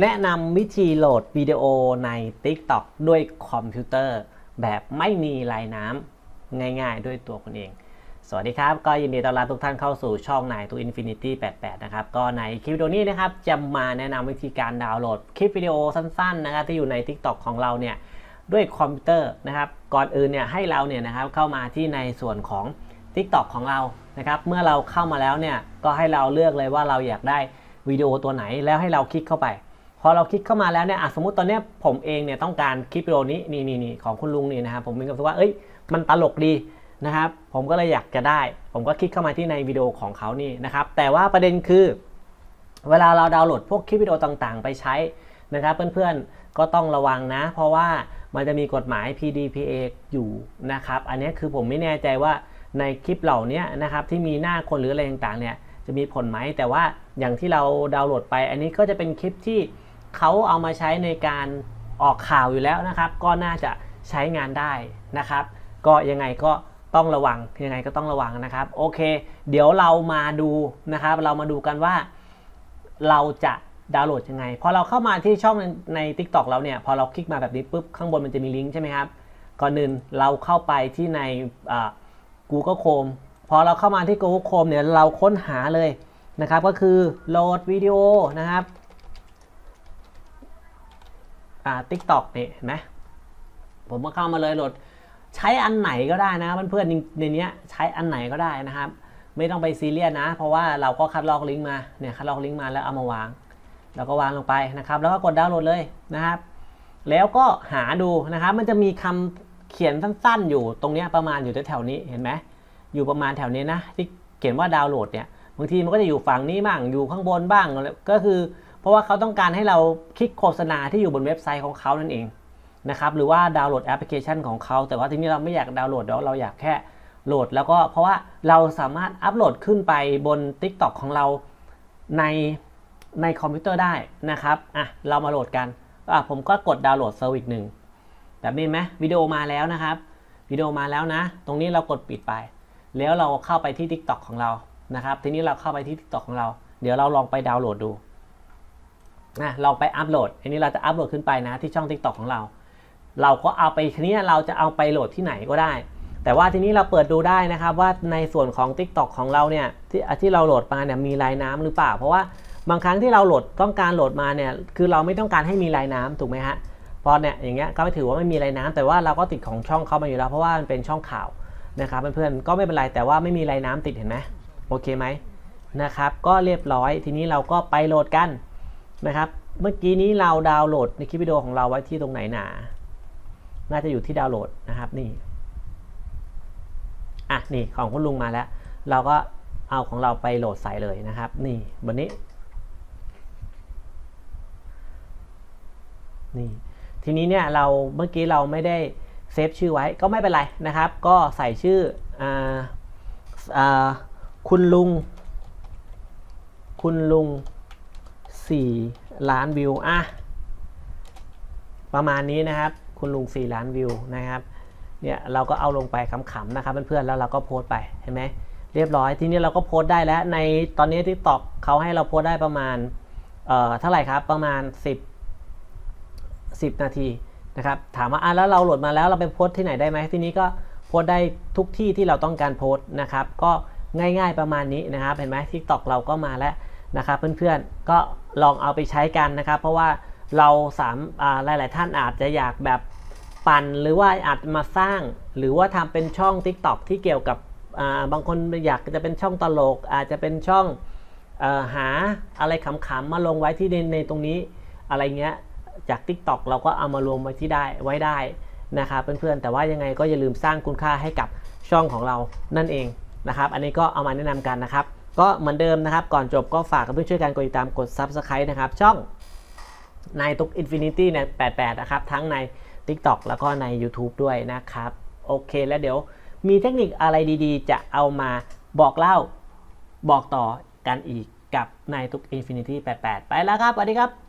แนะนำวิธีโหลดวิดีโอใน TikTok ด้วยคอมพิวเตอร์ แบบไม่มีลายน้ำง่ายๆ ด้วยตัวคุณเอง สวัสดีครับ ก็ยินดีต้อนรับทุกท่านเข้าสู่ช่องนายตัว Infinity 88 นะครับ ก็ในคลิปวิดีโอนี้นะครับ จะมาแนะนำวิธีการดาวน์โหลดคลิปวิดีโอสั้นๆนะครับที่อยู่ใน TikTok ของเราเนี่ยด้วยคอมพิวเตอร์นะครับ ก่อนอื่นเนี่ยให้เราเนี่ยนะครับเข้ามาที่ในส่วนของ TikTok ของเรานะครับ เมื่อเราเข้ามาแล้วเนี่ยก็ให้เราเลือกเลยว่าเราอยากได้วิดีโอตัวไหนแล้วให้เราคลิกเข้าไป พอเราคลิกเข้ามาแล้วเนี่ยสมมติตอนนี้ผมเองเนี่ยต้องการคลิปวิดีโอนี้นี่นี่นี่ของคุณลุงนี่นะครับผมมีความรู้สึกว่าเอ้ยมันตลกดีนะครับ ผมก็เลยอยากจะได้ ผมก็คลิกเข้ามาที่ในวิดีโอของเขานี่นะครับ แต่ว่าประเด็นคือ เวลาเราดาวน์โหลดพวกคลิปวิดีโอต่างๆ ไปใช้นะครับเพื่อนๆก็ต้องระวังนะ เพราะว่ามันจะมีกฎหมาย PDPA อยู่นะครับ อันนี้คือผมไม่แน่ใจว่าในคลิปเหล่านี้นะครับที่มีหน้าคนหรืออะไรต่างๆเนี่ยจะมีผลไหมแต่ว่าอย่างที่เราดาวน์โหลดไป อันนี้ก็จะเป็นคลิปที่ เขาเอามาใช้ในการออกข่าวอยู่แล้วนะครับ ก็น่าจะใช้งานได้นะครับ ก็ยังไงก็ต้องระวังยังไงก็ต้องระวังนะครับ โอเค เดี๋ยวเรามาดูนะครับ เรามาดูกันว่าเราจะดาวน์โหลดยังไงพอเราเข้ามาที่ช่องใน TikTok เราเนี่ย พอเราคลิกมาแบบนี้ปุ๊บข้างบนมันจะมีลิงก์ใช่ไหมครับ ก่อนอื่นเราเข้าไปที่ใน Google Chrome พอเราเข้ามาที่ Google Chrome เนี่ยเราค้นหาเลยนะครับ ก็คือโหลดวิดีโอนะครับ อ่า TikTok นี่เห็นไหมผมก็เข้ามาเลยโหลดใช้อันไหนก็ได้นะเพื่อนๆในเนี้ยใช้อันไหนก็ได้นะครับ ไม่ต้องไปซีเรียสนะ เพราะว่าเราก็คัดลอกลิงก์มาเนี่ยคัดลอกลิงก์มาแล้วเอามาวาง แล้วก็วางลงไปนะครับ แล้วก็กดดาวน์โหลดเลยนะครับ แล้วก็หาดูนะครับ มันจะมีคำเขียนสั้นๆ อยู่ตรงเนี้ยประมาณอยู่แถวๆนี้เห็นไหมอยู่ประมาณแถวนี้นะที่เขียนว่าดาวน์โหลดเนี่ยบางทีมันก็จะอยู่ฝั่งนี้บ้างอยู่ข้างบนบ้างก็คือ เพราะว่าเขาต้องการให้เราคลิกโฆษณาที่อยู่บนเว็บไซต์ของเขานั่นเองนะครับหรือว่าดาวน์โหลดแอปพลิเคชันของเขาแต่ว่าทีนี้เราไม่อยากดาวน์โหลดเดี๋ยวเราอยากแค่โหลด แล้วก็เพราะว่าเราสามารถอัปโหลดขึ้นไปบน TikTok ของเราในในคอมพิวเตอร์ได้นะครับอะเรามาโหลดกันอะผมก็กดดาวน์โหลดเซอร์วิสหนึ่งแบบนี้ไหมวิดีโอมาแล้วนะครับวิดีโอมาแล้วนะ ตรงนี้เรากดปิดไป แล้วเราเข้าไปที่ TikTok ของเรานะครับทีนี้เราเข้าไปที่ TikTok ของเรา เดี๋ยวเราลองไปดาวน์โหลดดู นะลองไปอัปโหลด อันนี้เราจะอัปโหลดขึ้นไปนะที่ช่อง TikTok ของเรา เราก็เอาไปทีนี้เราจะเอาไปโหลดที่ไหนก็ได้ แต่ว่าทีนี้เราเปิดดูได้นะครับว่าในส่วนของ TikTok ของเราเนี่ยที่ที่เราโหลดมาเนี่ยมีลายน้ำหรือเปล่า เพราะว่าบางครั้งที่เราโหลดต้องการโหลดมาเนี่ยคือเราไม่ต้องการให้มีลายน้ำถูกไหมฮะเพราะเนี่ยอย่างเงี้ยก็ไม่ถือว่าไม่มีลายน้ำแต่ว่าเราก็ติดของช่องเข้ามาอยู่แล้ว เพราะว่ามันเป็นช่องข่าวนะครับเพื่อนๆก็ไม่เป็นไรแต่ว่าไม่มีลายน้ำติดเห็นไหมโอเคไหมนะครับก็เรียบร้อยทีนี้เราก็ไปโหลดกัน นะครับ เมื่อกี้นี้เราดาวน์โหลดในคลิปวิดีโอของเราไว้ที่ตรงไหนหนา น่าจะอยู่ที่ดาวน์โหลดนะครับนี่ อะนี่ของคุณลุงมาแล้ว เราก็เอาของเราไปโหลดใส่เลยนะครับ นี่บนนี้ นี่ ทีนี้เนี่ยเราเมื่อกี้เราไม่ได้เซฟชื่อไว้ก็ไม่เป็นไรนะครับ ก็ใส่ชื่ออ่าอ่าคุณลุง คุณลุง 4 ล้านวิวอะประมาณนี้นะครับ คุณลุง 4 ล้านวิวนะครับเนี่ยเราก็เอาลงไปขำๆนะครับเพื่อนๆแล้วเราก็โพสต์ไปเห็นไหมเรียบร้อยทีนี้เราก็โพสต์ได้แล้วในตอนนี้ที่ตอกเขาให้เราโพสต์ได้ประมาณเอ่อเท่าไหร่ครับประมาณ 10 10 นาทีนะครับถามว่าอะแล้วเราโหลดมาแล้วเราไปโพสต์ที่ไหนได้ไหมทีนี้ก็โพสต์ได้ทุกที่ที่เราต้องการโพสต์นะครับ ก็ง่ายๆประมาณนี้นะครับ เห็นไหมทิกตอกเราก็มาแล้วนะครับเพื่อนๆก็ ลองเอาไปใช้กันนะครับ เพราะว่าเราสามาหลาย ๆ ท่านอาจจะอยากแบบปั่นหรือว่าอาจมาสร้าง หรือว่าทำเป็นช่อง TikTok ที่เกี่ยวกับบบางคนอยากจะเป็นช่องตลก อาจจะเป็นช่องอหาอะไรขำๆมาลงไว้ที่ในในตรงนี้อะไรเงี้ยจาก TikTok เราก็เอามารวมไว้ที่ได้ไว้ได้นะครับเพื่อนๆแต่ว่ายังไงก็อย่าลืมสร้างคุณค่าให้กับช่องของเรานั่นเองนะครับ อันนี้ก็เอามาแนะนำกันนะครับ ก็เหมือนเดิมนะครับ ก่อนจบก็ฝากกับเพื่อนช่วยกันกดติดตามกด Subscribe นะครับ ช่องนายตุกอินฟินิตี้เนี่ย88นะครับ ทั้งใน TikTok แล้วก็ใน YouTube ด้วยนะครับ โอเคแล้วเดี๋ยวมีเทคนิคอะไรดีๆ จะเอามาบอกเล่าบอกต่อกันอีกกับนายทุกอินฟินิตี้88ไปแล้วครับสวัสดีครับ